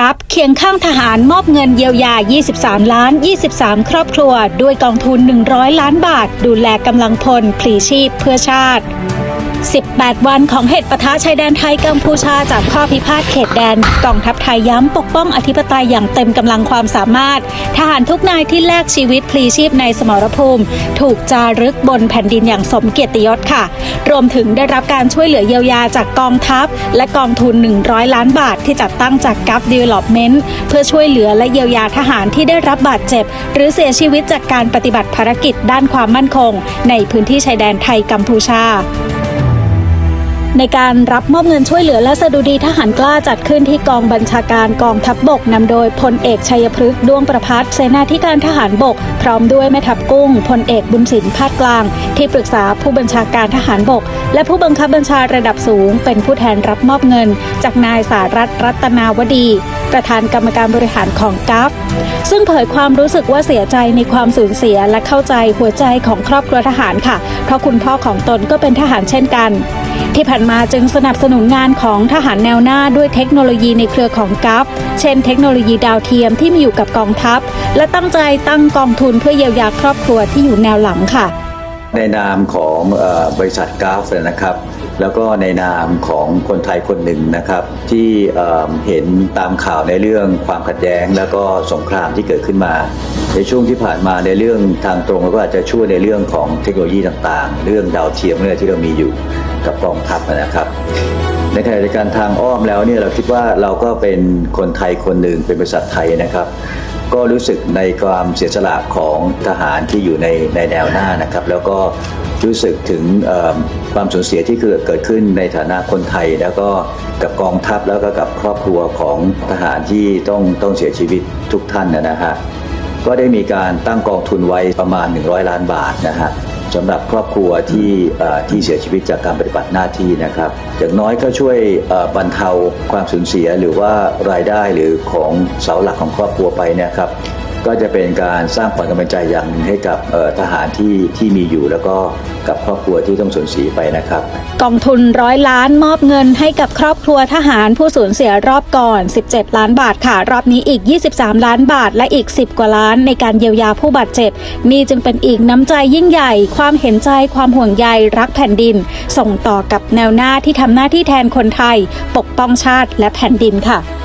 กับเคียงข้างทหารมอบเงินเยียวยา 23 ล้าน 23 ครอบครัว ด้วยกองทุน 100 ล้านบาท ดูแลกำลังพลพลีชีพเพื่อชาติ 18 วันของเหตุปะทะชายแดนไทยกัมพูชาจากข้อพิพาทเขตแดนกองทัพไทยย้ำปกป้องอธิปไตยอย่างเต็มกำลังความสามารถ ทหารทุกนายที่แลกชีวิตพลีชีพในสมรภูมิ ถูกจารึกบนแผ่นดินอย่างสมเกียรติยศค่ะ รวมถึงได้รับการช่วยเหลือเยียวยาจากกองทัพ และกองทุน 100 ล้านบาทที่จัดตั้งจากกัฟดีเวล็อปเมนต์เพื่อช่วยเหลือและเยียวยาทหารที่ได้รับบาดเจ็บ หรือเสียชีวิตจากการปฏิบัติภารกิจด้านความมั่นคง ในพื้นที่ชายแดนไทยกัมพูชา ในการรับมอบเงินช่วยเหลือและสดุดีทหารกล้าจัดขึ้นที่กองบัญชาการกองทัพบบกนำโดยพลเอกชัยพฤกษ์ดวงประพัฒน์เสนาธิการทหารบก พร้อมด้วยแม่ทัพกุ้งพลเอกบุญสินภาคกลาง ที่ปรึกษาผู้บัญชาการทหารบก และผู้บังคับบัญชาระดับสูง เป็นผู้แทนรับมอบเงิน จากนายสารัตรัตนาวดี ประธานกรรมการบริหารของกัฟซึ่งเผยความรู้สึกว่าเสียใจในความสูญเสียและเข้าใจหัวใจของครอบครัวทหารค่ะ เพราะคุณพ่อของตนก็เป็นทหารเช่นกัน ที่ผ่านมาจึงสนับสนุนงานของทหารแนวหน้าด้วยเทคโนโลยีในเครือของกัฟเช่นเทคโนโลยีดาวเทียมที่มีอยู่กับกองทัพ และตั้งใจตั้งกองทุนเพื่อเยียวยาครอบครัวที่อยู่แนวหลังค่ะ ในนามของอบริษัทกัฟนะครับ แล้วก็ในนามของคนไทยคนหนึ่งนะครับ ที่เห็นตามข่าวในเรื่องความขัดแย้ง แล้วก็สงครามที่เกิดขึ้นมา ในช่วงที่ผ่านมาในเรื่องทางตรงเราก็อาจจะช่วยในเรื่องของเทคโนโลยีต่างๆ เรื่องดาวเทียมเรื่องที่เรามีอยู่กับกองทัพนะครับในขณะเดียวกันทางอ้อมแล้วเนี่ยเราคิดว่าเราก็เป็นคนไทยคนหนึ่งเป็นบริษัทไทยนะครับ ก็รู้สึกในความเสียสละของทหารที่อยู่ในในแนวหน้านะครับ แล้วก็ รู้สึกถึงความสูญเสียที่เกิดเกิดขึ้นในฐานะคนไทย แล้วก็กับกองทัพแล้วก็กับครอบครัวของทหารที่ต้องต้องเสียชีวิตทุกท่านนะฮะก็ได้มีการตั้งกองทุนไว้ประมาณ 100 ล้านบาทนะฮะสำหรับครอบครัวที่ที่เสียชีวิตจากการปฏิบัติหน้าที่นะครับอย่างน้อยก็ช่วยบรรเทาความสูญเสียหรือว่ารายได้หรือของเสาหลักของครอบครัวไปนะครับ ก็จะเป็นการสร้างขวัญกำลังใจอย่างหนึ่งให้กับทหารที่ที่มีอยู่แล้วก็กับครอบครัวที่ต้องสูญเสียไปนะครับ กองทุนร้อยล้านมอบเงินให้กับครอบครัวทหารผู้สูญเสียรอบก่อน 17 ล้านบาทค่ะ รอบนี้อีก 23 ล้านบาทและอีก 10 กว่าล้านในการเยียวยาผู้บาดเจ็บ นี่จึงเป็นอีกน้ำใจยิ่งใหญ่ ความเห็นใจความห่วงใยรักแผ่นดิน ส่งต่อกับแนวหน้าที่ทำหน้าที่แทนคนไทย ปกป้องชาติและแผ่นดินค่ะ